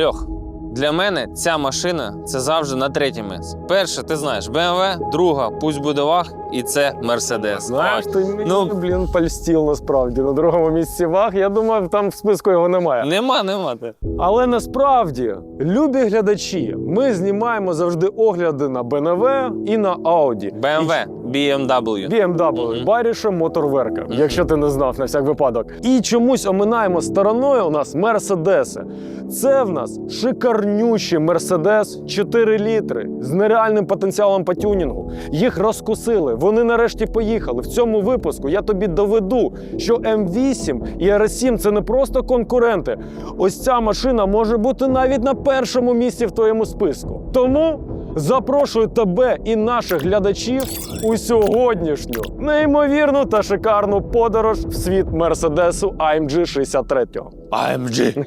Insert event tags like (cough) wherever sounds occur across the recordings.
Льох, для мене ця машина це завжди на третє місце. Перше, ти знаєш, BMW, друга, пусть буде ваг, і це Mercedes. Знаєш, ти мені, Ну- блін, польстів насправді. На другому місці ваг. Я думав, там в списку його немає. Нема, нема. ти. Але насправді, любі глядачі, ми знімаємо завжди огляди на BMW і на Audi. BMW, BMW. BMW, Мгм. Баріша Моторверка, якщо ти не знав на всяк випадок. І чомусь оминаємо стороною у нас Мерседеси. Це в нас шикарнючий Мерседес 4 літри з нереальним потенціалом по тюнінгу. Їх розкусили, вони нарешті поїхали. В цьому випуску я тобі доведу, що М8 і RS7 це не просто конкуренти. Ось ця машина може бути навіть на першому місці в твоєму списку. Тому запрошую тебе і наших глядачів у сьогоднішню неймовірну та шикарну подорож в світ Мерседесу AMG 63. AMG.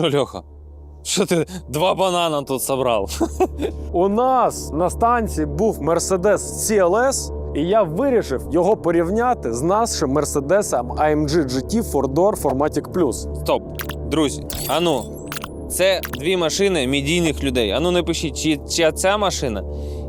Що, Льоха? Що ти два банана тут собрав? У нас на станції був Mercedes CLS, і я вирішив його порівняти з нашим Мерседесом AMG GT 4-Door Formatic Plus. Стоп, друзі, ану, це дві машини медійних людей. Ану, напишіть, чи, чия ця машина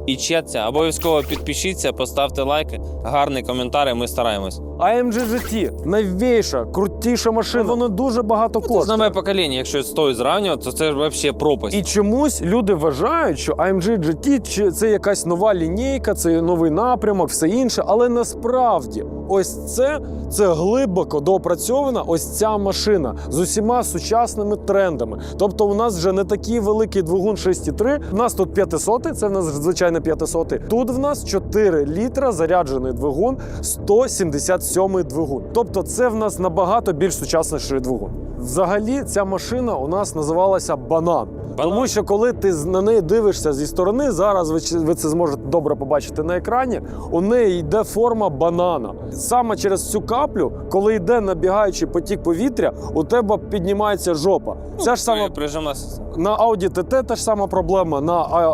і чия ця. Обов'язково підпишіться, поставте лайки, гарний коментар, і ми стараємось. AMG GT новіша, крутіша машина. Воно дуже багато Це ж коштує. нове покоління, якщо з тою зрівнювати, то це ж взагалі пропасть. І чомусь люди вважають, що AMG GT це якась нова лінійка, це новий напрямок, все інше. Але насправді, ось це, це глибоко доопрацьована ось ця машина з усіма сучасними трендами. Тобто, у нас вже не такий великий двигун 6,3, У нас тут 500, це в нас звичайно 500. Тут в нас 4 літра заряджений двигун, 177 двигун. Тобто, це в нас набагато більш сучасний двигун. Взагалі, ця машина у нас називалася банан. Тому що коли ти на неї дивишся зі сторони, зараз ви, ви це зможете добре побачити на екрані. У неї йде форма банана. Саме через цю каплю, коли йде набігаючий потік повітря, у тебе піднімається жопа. Ця ж сама Прижимна система. На Audi TT та ж сама проблема, на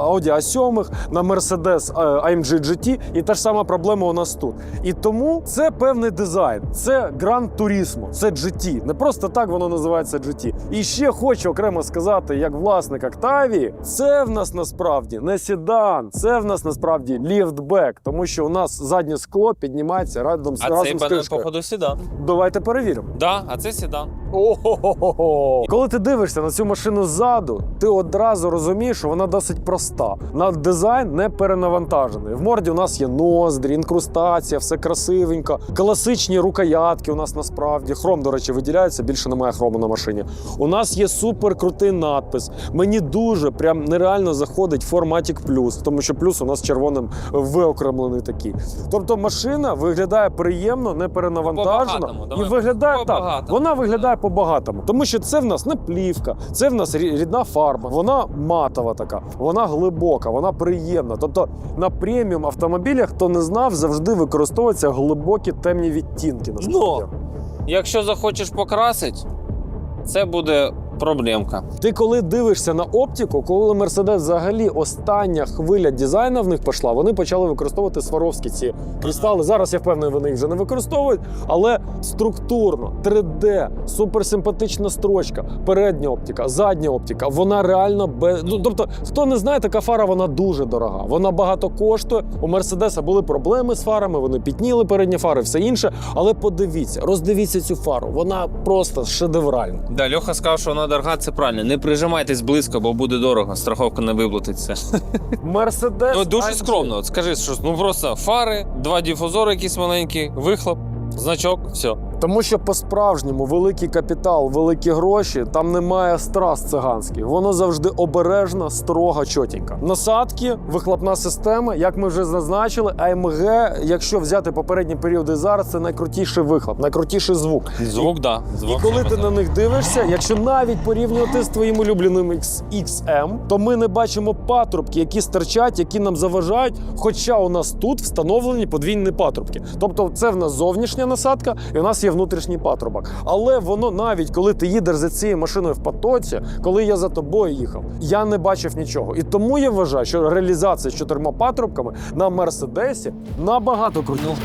Audi A7, на Mercedes е, AMG GT, і та ж сама проблема у нас тут. І тому це певний дизайн, це Gran Turismo, це GT. Не просто так воно називається GT. І ще хочу окремо сказати, як власник Octavia, це в нас насправді не седан, це в нас насправді ліфтбек, тому що у нас заднє скло піднімається разом з А кришкою. походу, сідан. Давайте перевіримо. Да, а це сідан. О-хо-хо-хо. Коли ти дивишся на цю машину ззаду, ти одразу розумієш, що вона досить проста. На дизайн не перенавантажений. В морді у нас є ноздрі, інкрустація, все красивенько. Класичні рукоятки у нас насправді. Хром, до речі, виділяється, більше немає хрому на машині. У нас є супер крутий надпис. Мені дуже прям нереально заходить Formatic Plus, тому що плюс у нас червоним виокремлений такий. Тобто машина виглядає приємно, не перенавантажена і виглядає так. Вона виглядає по-багатому, тому що це в нас не плівка, це в нас рі- рідна фарба. Вона матова така, вона глибока, вона приємна. Тобто на преміум автомобілях, хто не знав, завжди використовуються глибокі темні відтінки. насправді. Ну. Якщо захочеш покрасити, це буде проблемка. Ти коли дивишся на оптику, коли Мерседес взагалі остання хвиля дизайну в них пішла, вони почали використовувати сваровські ці кристали. Зараз я впевнений, вони їх вже не використовують, але структурно, 3D, суперсимпатична строчка, передня оптика, задня оптика. Вона реально без. Ну, тобто, хто не знає, така фара вона дуже дорога. Вона багато коштує. У Мерседеса були проблеми з фарами, вони пітніли передні фари, все інше. Але подивіться, роздивіться цю фару. Вона просто шедевральна. Да, Льоха сказав, що вона дорога, це правильно. Не прижимайтесь близько, бо буде дорого. Страховка не виплатиться. Мерседес Ну, дуже скромно. От скажи, що ну просто фари, два діфузори якісь маленькі, вихлоп, значок, все. Тому що по-справжньому великий капітал, великі гроші, там немає страз циганських. Воно завжди обережно, строго, чотенько. Насадки, вихлопна система, як ми вже зазначили, АМГ, якщо взяти попередні періоди зараз, це найкрутіший вихлоп, найкрутіший звук. Звук, да. Звук І коли ти на них дивишся, якщо навіть порівнювати з твоїм улюбленим XM, то ми не бачимо патрубки, які стирчать, які нам заважають. Хоча у нас тут встановлені подвійні патрубки. Тобто це в нас зовнішня насадка, і у нас є внутрішній патрубок. Але воно навіть коли ти їдеш за цією машиною в потоці, коли я за тобою їхав, я не бачив нічого. І тому я вважаю, що реалізація з чотирма патрубками на мерседесі набагато крутіша.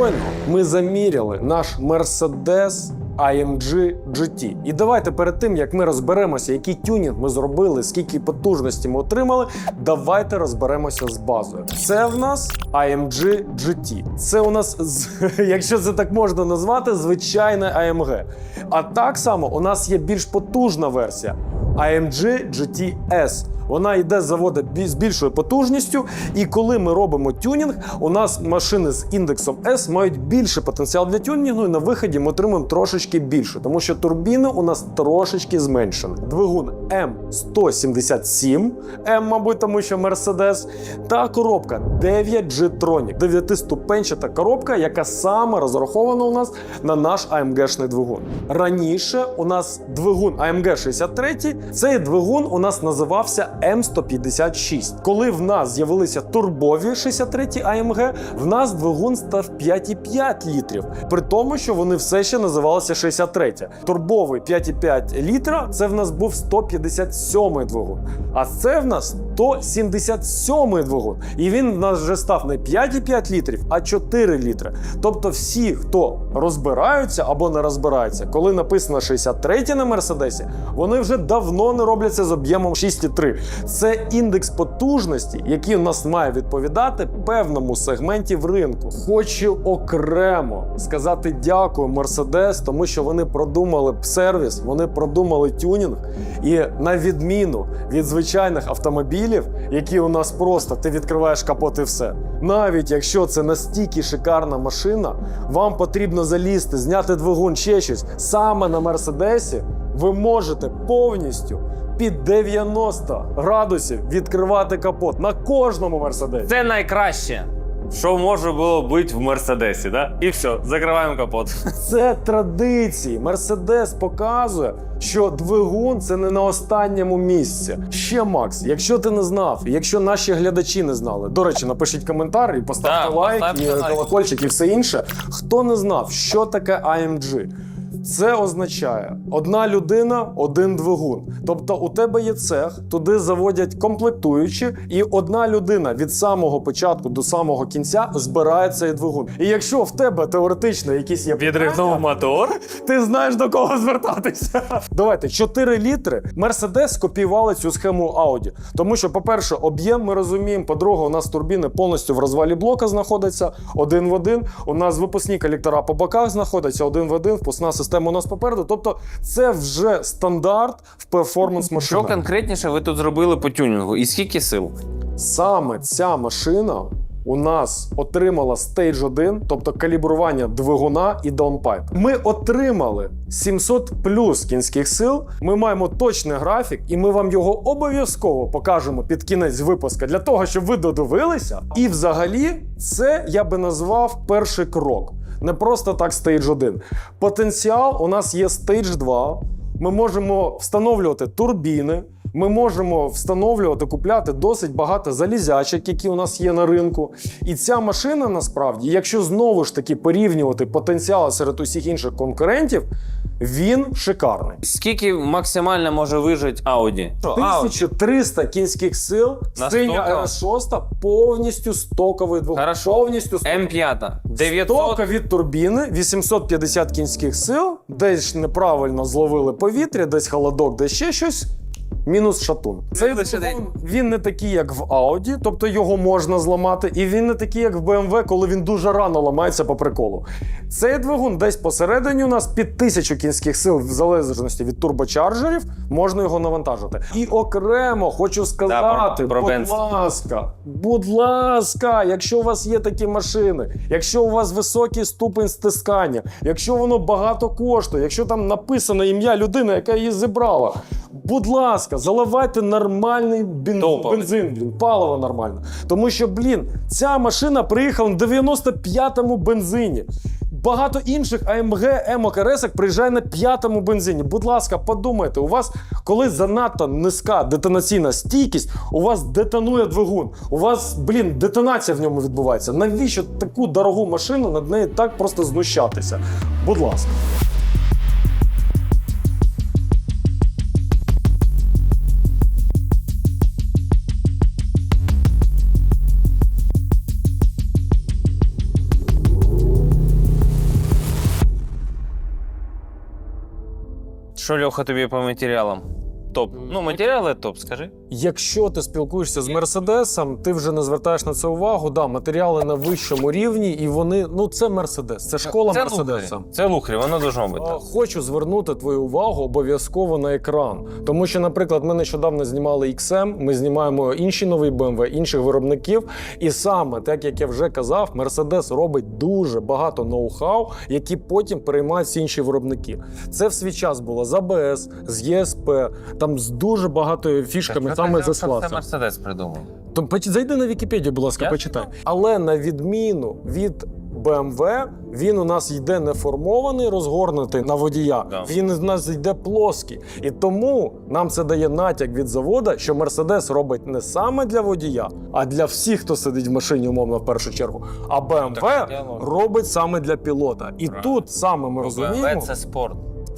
Щойно ми заміряли наш Mercedes AMG GT. І давайте перед тим, як ми розберемося, який тюнінг ми зробили, скільки потужності ми отримали, давайте розберемося з базою. Це в нас AMG GT. Це у нас, (laughs) якщо це так можна назвати, звичайне AMG. А так само у нас є більш потужна версія AMG GT S. Вона йде з заводу бі- з більшою потужністю, і коли ми робимо тюнінг, у нас машини з індексом S мають більший потенціал для тюнінгу, і на виході ми отримуємо трошечки більше, тому що турбіни у нас трошечки зменшені. Двигун М177, М, мабуть, тому що Mercedes, та коробка 9G Tronic, 9-ступенчата коробка, яка саме розрахована у нас на наш AMG-шний двигун. Раніше у нас двигун AMG 63, цей двигун у нас називався М156. Коли в нас з'явилися турбові 63 AMG, в нас двигун став 5,5 літрів. При тому, що вони все ще називалися 63. Турбовий 5,5 літра це в нас був 157 двигун. А це в нас 177 двигун. І він в нас вже став не 5,5 літрів, а 4 літри. Тобто всі, хто розбираються або не розбираються, коли написано 63 на Мерседесі, вони вже давно не робляться з об'ємом 6,3. Це індекс потужності, який у нас має відповідати певному сегменті в ринку. Хочу окремо сказати дякую Мерседес, тому що вони продумали сервіс, вони продумали тюнінг. І на відміну від звичайних автомобілів, які у нас просто ти відкриваєш капот і все. Навіть якщо це настільки шикарна машина, вам потрібно залізти, зняти двигун, ще щось. Саме на Мерседесі ви можете повністю під 90 градусів відкривати капот на кожному Мерседесі. Це найкраще, що може було бути в Мерседесі, да? І все, закриваємо капот. (laughs) Це традиції. Мерседес показує, що двигун це не на останньому місці. Ще Макс, якщо ти не знав, якщо наші глядачі не знали. До речі, напишіть коментар і поставте Так, лайк, поставте і лайк. колокольчик, і все інше. Хто не знав, що таке AMG? Це означає одна людина, один двигун. Тобто у тебе є цех, туди заводять комплектуючі, і одна людина від самого початку до самого кінця збирає цей двигун. І якщо в тебе теоретично якісь є питання, мотор. ти знаєш до кого звертатися. Давайте 4 літри. Мерседес скопіювали цю схему Audi. Тому що, по-перше, об'єм ми розуміємо. По-друге, у нас турбіни повністю в розвалі блока знаходяться один в один. У нас випускні колектора по боках знаходяться один в один. Впускна система у нас попереду. Тобто, це вже стандарт в перформанс Що конкретніше ви тут зробили по тюнінгу? І скільки сил? Саме ця машина у нас отримала стейдж 1, тобто калібрування двигуна і даунпайп. Ми отримали 700 плюс кінських сил. Ми маємо точний графік, і ми вам його обов'язково покажемо під кінець випуска для того, щоб ви додивилися. І взагалі, це я би назвав перший крок. Не просто так стейдж 1. Потенціал у нас є стейдж 2. Ми можемо встановлювати турбіни. Ми можемо встановлювати, купляти досить багато залізячок, які у нас є на ринку. І ця машина насправді, якщо знову ж таки порівнювати потенціал серед усіх інших конкурентів, Він шикарний. Скільки максимально може вижити Audi? Що, Audi? 1300 кінських сил, На синя стоково? R6 повністю стоковий двигун. Хорошо. Повністю стоковий. М5. 900. Стока від турбіни 850 кінських сил, десь неправильно зловили повітря, десь холодок, десь ще щось. Мінус шатун. Цей лише двигун, він не такий, як в Audi, тобто його можна зламати, і він не такий, як в BMW, коли він дуже рано ламається по приколу. Цей двигун десь посередині у нас під 1000 кінських сил, в залежності від турбочарджерів, можна його навантажити. І окремо хочу сказати, про будь ласка, будь ласка, якщо у вас є такі машини, якщо у вас високий ступень стискання, якщо воно багато коштує, якщо там написано ім'я людини, яка її зібрала, будь ласка, заливайте нормальний бен... Бензин, блін, паливо нормально. Тому що, блін, ця машина приїхала на 95-му бензині. Багато інших AMG, МОКРС приїжджає на п'ятому бензині. Будь ласка, подумайте, у вас, коли занадто низька детонаційна стійкість, у вас детонує двигун. У вас, блін, детонація в ньому відбувається. Навіщо таку дорогу машину над нею так просто знущатися? Будь ласка. Що Льоха тобі по матеріалам? Топ. Ну, матеріали топ, скажи. Якщо ти спілкуєшся з Мерседесом, ти вже не звертаєш на це увагу. Да, матеріали на вищому рівні, і вони ну це Мерседес, це школа це Мерседеса. лухарі. Це лухарі, воно должно бути. А, Хочу звернути твою увагу обов'язково на екран. Тому що, наприклад, ми нещодавно знімали XM, ми знімаємо інші нові BMW, інших виробників. І саме, так як я вже казав, Mercedes робить дуже багато ноу-хау, які потім переймають всі інші виробники. Це в свій час було з ABS, з ЄСП, там з дуже багатою фішками, саме за Це. Мерседес придумав. То поч- зайди на Вікіпедію, будь ласка, Я почитай. Але на відміну від BMW, він у нас йде не формований, розгорнутий на водія. Да. Він у нас йде плоский. І тому нам це дає натяк від завода, що Mercedes робить не саме для водія, а для всіх, хто сидить в машині, умовно, в першу чергу. А BMW так діалог. робить саме для пілота. І Правильно. тут саме ми розуміємо BMW це спорт.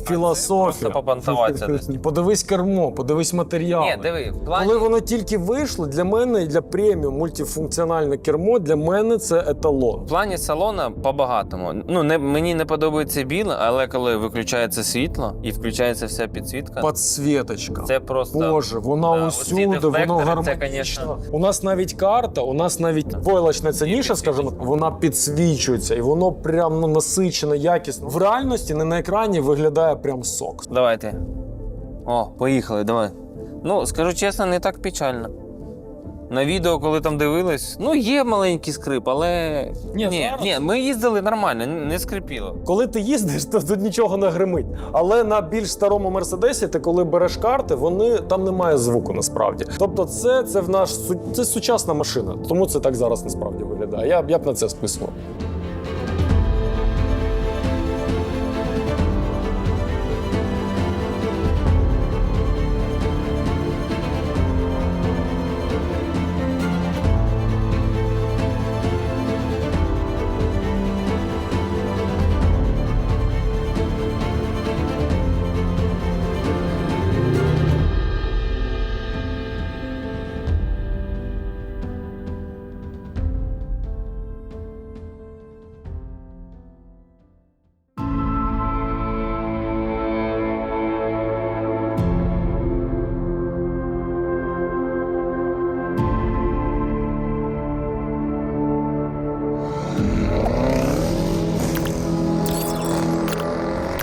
Філософію. Просто попонтуватися (laughs) десь. Подивись кермо, подивись матеріали. Ні, диви, в плані... Коли воно тільки вийшло, для мене і для преміум мультифункціональне кермо, для мене це еталон. В плані салона по-багатому. Ну, не, мені не подобається біле, але коли виключається світло і включається вся підсвітка, Подсвіточка. це просто. Боже, вона Да, оці усюди, воно дефлектори, це, гармонічно. конечно. У нас навіть карта, у нас навіть войлочна ценіша, скажімо, вона підсвічується, і воно прям ну, насичено, якісно. В реальності не на екрані виглядає прям сок. Давайте. О, поїхали, давай. Ну, скажу чесно, не так печально. На відео, коли там дивились, ну є маленький скрип, але. Ні, ні, зараз- ні, ми їздили нормально, не скрипіло. Коли ти їздиш, то тут нічого не гримить. Але на більш старому мерседесі, ти коли береш карти, вони там немає звуку насправді. Тобто, це, це в наш це сучасна машина, тому це так зараз насправді виглядає. Я я б на це списував.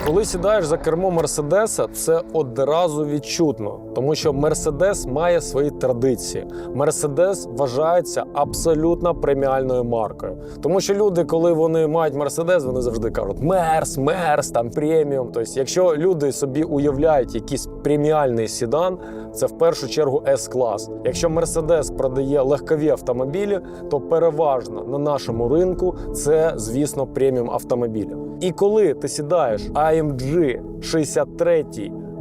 Коли сідаєш за кермо Мерседеса, це одразу відчутно, тому що Мерседес має свої традиції. Мерседес вважається абсолютно преміальною маркою. Тому що люди, коли вони мають Мерседес, вони завжди кажуть Мерс, Мерс, там преміум. Тобто, якщо люди собі уявляють якийсь преміальний сідан, це в першу чергу С-клас. Якщо Мерседес продає легкові автомобілі, то переважно на нашому ринку це, звісно, преміум автомобілі. І коли ти сідаєш AMG 63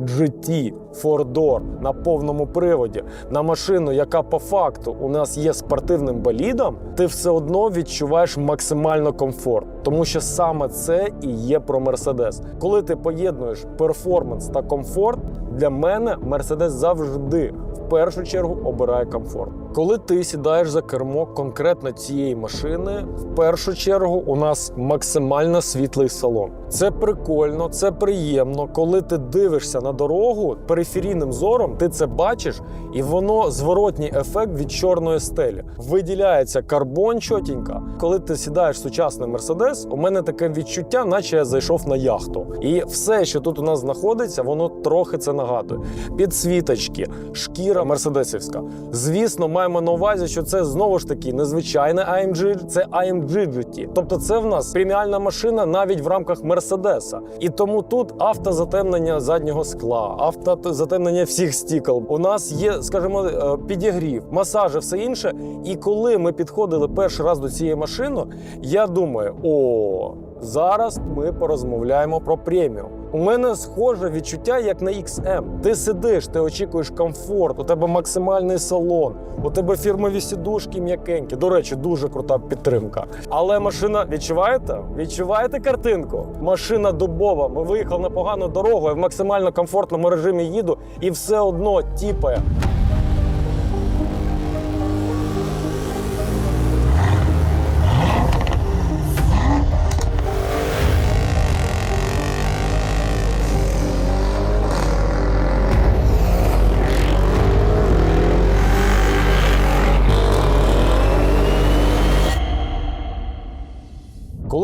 GT Four-Door на повному приводі, на машину, яка по факту у нас є спортивним болідом, ти все одно відчуваєш максимально комфорт, тому що саме це і є про Мерседес. Коли ти поєднуєш перформанс та комфорт, для мене Мерседес завжди в першу чергу обирає комфорт. Коли ти сідаєш за кермо конкретно цієї машини, в першу чергу у нас максимально світлий салон. Це прикольно, це приємно. Коли ти дивишся на дорогу периферійним зором, ти це бачиш, і воно зворотній ефект від чорної стелі. Виділяється карбон чотенько. Коли ти сідаєш в сучасний мерседес, у мене таке відчуття, наче я зайшов на яхту. І все, що тут у нас знаходиться, воно трохи це нагадує. Підсвіточки, шкіра мерседесівська. Звісно, маємо на увазі, що це знову ж таки незвичайне AMG, це AMG GT. Тобто, це в нас преміальна машина навіть в рамках Мерседеса. І тому тут автозатемнення заднього скла, автозатемнення всіх стікл. У нас є, скажімо, е, підігрів, масажі, все інше. І коли ми підходили перший раз до цієї машини, я думаю, о. Зараз ми порозмовляємо про преміум. У мене схоже відчуття, як на XM. Ти сидиш, ти очікуєш комфорт, у тебе максимальний салон, у тебе фірмові сідушки м'якенькі. До речі, дуже крута підтримка. Але машина, відчуваєте? Відчуваєте картинку? Машина дубова. Ми виїхали на погану дорогу, я в максимально комфортному режимі їду і все одно тіпає.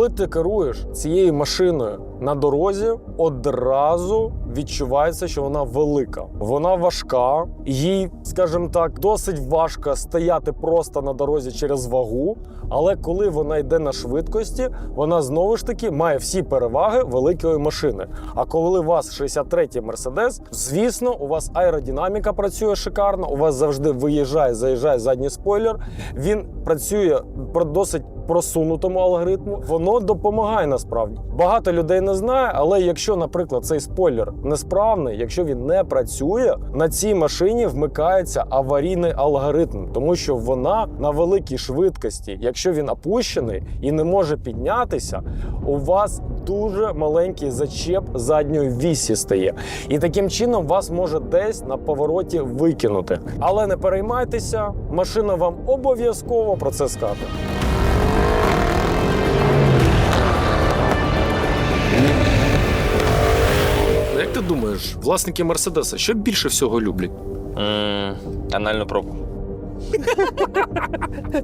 Коли ти керуєш цією машиною на дорозі, одразу відчувається, що вона велика. Вона важка, їй, скажімо так, досить важко стояти просто на дорозі через вагу. Але коли вона йде на швидкості, вона знову ж таки має всі переваги великої машини. А коли у вас 63-й Мерседес, звісно, у вас аеродинаміка працює шикарно. У вас завжди виїжджає, заїжджає задній спойлер. Він працює про досить просунутому алгоритму. Воно допомагає насправді. Багато людей не знає, але якщо, наприклад, цей спойлер несправний, якщо він не працює, на цій машині вмикається аварійний алгоритм, тому що вона на великій швидкості, якщо він опущений і не може піднятися, у вас дуже маленький зачеп задньої вісі стає. І таким чином вас може десь на повороті викинути. Але не переймайтеся, машина вам обов'язково про це скаже. Власники Мерседеса що більше всього люблять? М, Анальну пробку.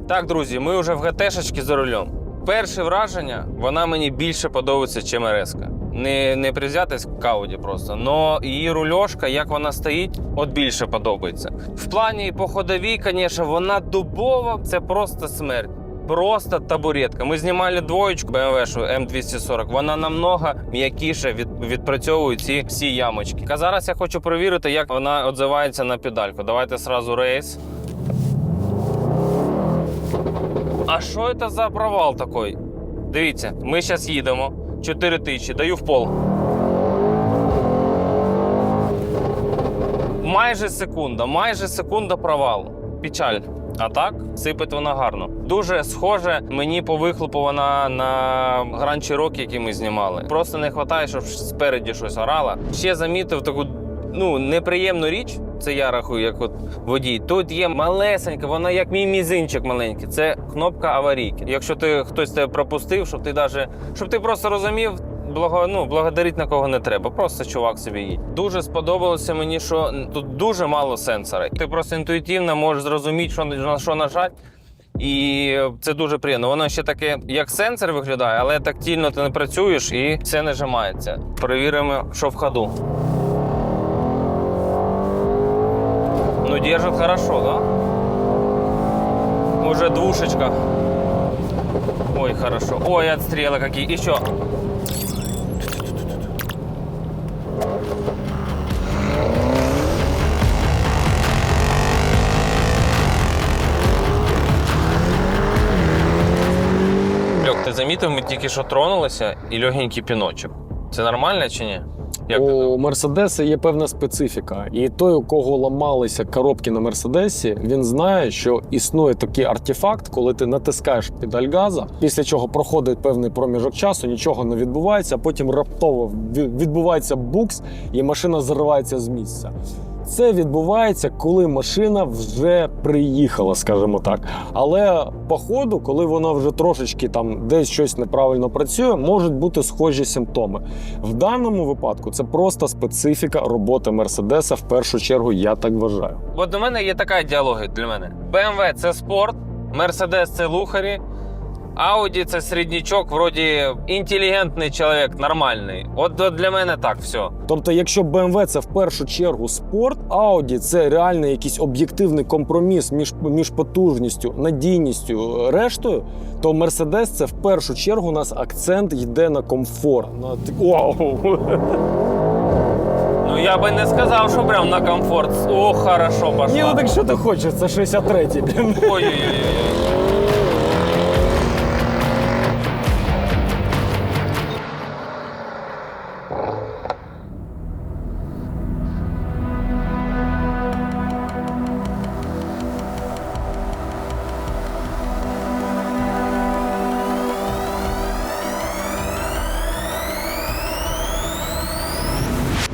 так, друзі, ми вже в ГТшечки за рулем. Перше враження, вона мені більше подобається, ніж РС. Не, не привзятись к Ауді просто. Но її рульошка, як вона стоїть, от більше подобається. В плані по ходовій, звісно, вона дубова, це просто смерть. Просто табуретка. Ми знімали двоєчку BMW М240. Вона намного м'якіше від, відпрацьовує ці всі ямочки. А зараз я хочу перевірити, як вона відзивається на педальку. Давайте сразу рейс. А що це за провал такий? Дивіться, ми зараз їдемо. 4 тисячі, даю в пол. Майже секунда, майже секунда провалу. Печаль. А так, сипить вона гарно. Дуже схоже мені по вихлопу вона на Grand Cherokee, який ми знімали. Просто не вистачає, щоб спереді щось орало. Ще замітив таку ну, неприємну річ. Це я рахую, як от водій. Тут є малесенька, вона як мій мізинчик маленький. Це кнопка аварійки. Якщо ти хтось тебе пропустив, щоб ти даже, щоб ти просто розумів. Благо, ну, благодарить на кого не треба, просто чувак собі їдь. Дуже сподобалося мені, що тут дуже мало сенсора. Ти просто інтуїтивно можеш зрозуміти, що на що нажати. І це дуже приємно. Воно ще таке, як сенсор виглядає, але тактильно ти не працюєш і все нажимається. Перевіримо, що в ходу. Ну, держит хорошо, да? Уже двушечка. Ой, хорошо. Ой, отстрелы какие. Еще. Ти замітив, ми тільки що тронулися і легенький піночок. Це нормально чи ні? Як у Мерседеса є певна специфіка, і той, у кого ламалися коробки на Мерседесі, він знає, що існує такий артефакт, коли ти натискаєш педаль газа, після чого проходить певний проміжок часу, нічого не відбувається, а потім раптово ві- відбувається букс, і машина зривається з місця. Це відбувається, коли машина вже приїхала, скажімо так. Але по ходу, коли вона вже трошечки там десь щось неправильно працює, можуть бути схожі симптоми. В даному випадку це просто специфіка роботи Мерседеса. В першу чергу, я так вважаю. От у мене є така ідеологія для мене. BMW – це спорт, Mercedes – це лухарі, Audi – це середнячок, вроді інтелігентний чоловік, нормальний. От, от для мене так все. Тобто, якщо BMW це в першу чергу спорт, Audi це реально якийсь об'єктивний компроміс між, між потужністю, надійністю, е, рештою, то Mercedes це в першу чергу у нас акцент йде на комфорт. На Вау! (laughs) Ну я би не сказав, що прям на комфорт. О, хорошо пошла. Ні, ну так що ти хочеш? Це 63-й, блін. Ой-ой-ой.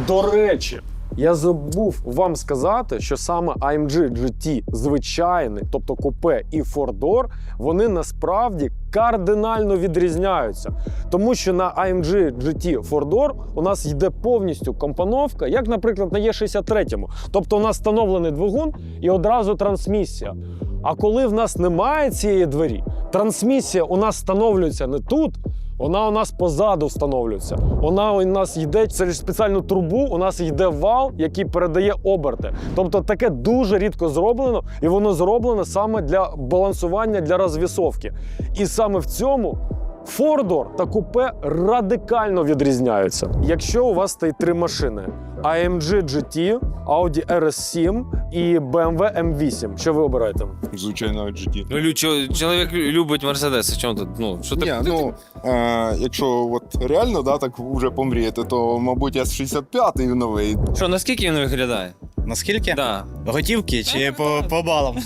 До речі, я забув вам сказати, що саме AMG GT звичайний, тобто купе і Four-Door, вони насправді кардинально відрізняються. Тому що на AMG GT Four-Door у нас йде повністю компоновка, як, наприклад, на Е63. Тобто у нас встановлений двигун і одразу трансмісія. А коли в нас немає цієї двері, трансмісія у нас встановлюється не тут, вона у нас позаду встановлюється. Вона у нас йде через спеціальну трубу. У нас йде вал, який передає оберти. Тобто таке дуже рідко зроблено, і воно зроблено саме для балансування для розвісовки. І саме в цьому. Фордор та купе радикально відрізняються. Якщо у вас стоїть три машини: AMG GT, Audi RS7 і BMW M8, що ви обираєте? Звичайно, GT. Ну, лю- чо- чоловік любить Мерседес. Чому тут? Ну, що ти? Ні, ну е, якщо от реально да, так вже помріяти, то мабуть С65 новий. Що, наскільки він виглядає? Наскільки? Да. Готівки чи по, по балам?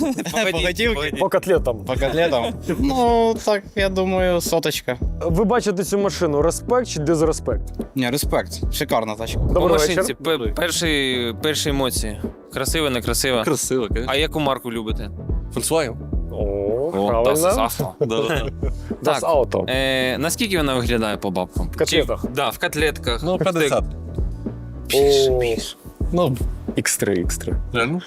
По (laughs) готівки? По котлетам. По котлетам? (laughs) Ну, так, я думаю, соточка. Ви бачите цю машину респект чи дизреспект? Ні, респект. Шикарна тачка. По Добрий машинці, вечір. пе- перші, перші емоції. Красива, не красива. Красиво, конечно. А яку марку любите? Volkswagen. О, Das ist правильно. Да-да-да. Das Так. Auto. Е, наскільки вона виглядає по бабкам? В котлетах. да, в котлетках. Ну, 50. Ну, X3, X3. реально?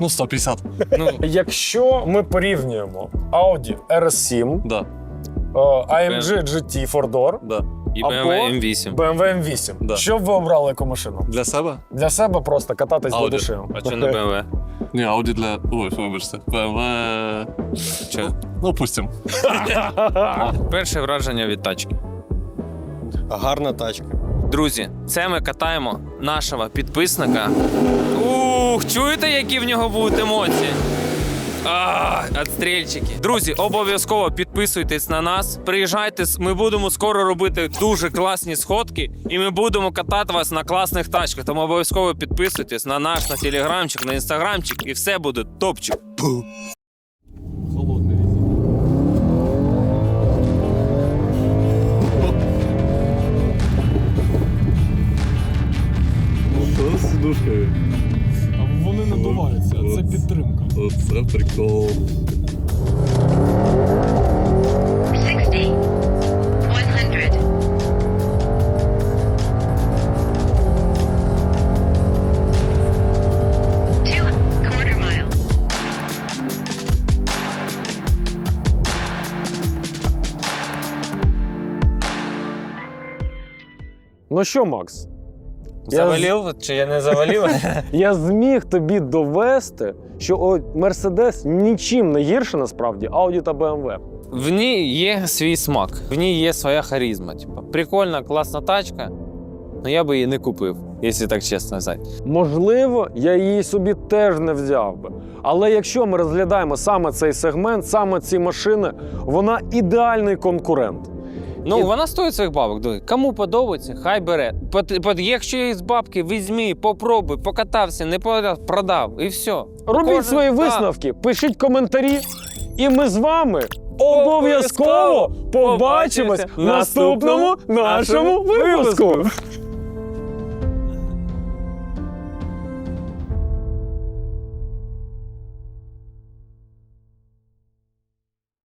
Ну, 150. Ну, (laughs) Якщо ми порівнюємо Audi RS7, Да, е, AMG GT Four-Door, да. і Або- BMW M8. BMW M8, Да. що б ви обрали яку машину? Для себе? Для себе просто кататись Audi. до душі. А що не BMW? Ні, Audi для... Ой, вибачте. BMW... Чи? Ну, пустим. (laughs) Перше враження від тачки. Гарна тачка. Друзі, це ми катаємо нашого підписника. Ух, чуєте, які в нього будуть емоції? А, отстрільчики. Друзі, обов'язково підписуйтесь на нас. Приїжджайте, ми будемо скоро робити дуже класні сходки, і ми будемо катати вас на класних тачках. Тому обов'язково підписуйтесь на наш, на телеграмчик, на інстаграмчик, і все буде топчик. Що з сидушкою? Вони надуваються, це підтримка. Оце прикол. 60, 100. Two quarter mile. Ну що, Макс? Я чи я не завалив? (laughs) Я зміг тобі довести, що Mercedes нічим не гірше насправді Audi та BMW. В ній є свій смак, в ній є своя харизма. Типа, прикольна, класна тачка, але я би її не купив, якщо так чесно сказати. Можливо, я її собі теж не взяв би. Але якщо ми розглядаємо саме цей сегмент, саме ці машини, вона ідеальний конкурент. Ну, І- вона стоїть своїх бабок. Кому подобається, хай бере. Якщо є з бабки, візьми, попробуй, покатався, не продав, продав, і все. Робіть Кожен- свої Да. висновки, пишіть коментарі, і ми з вами обов'язково побачимось в наступному нашому випуску.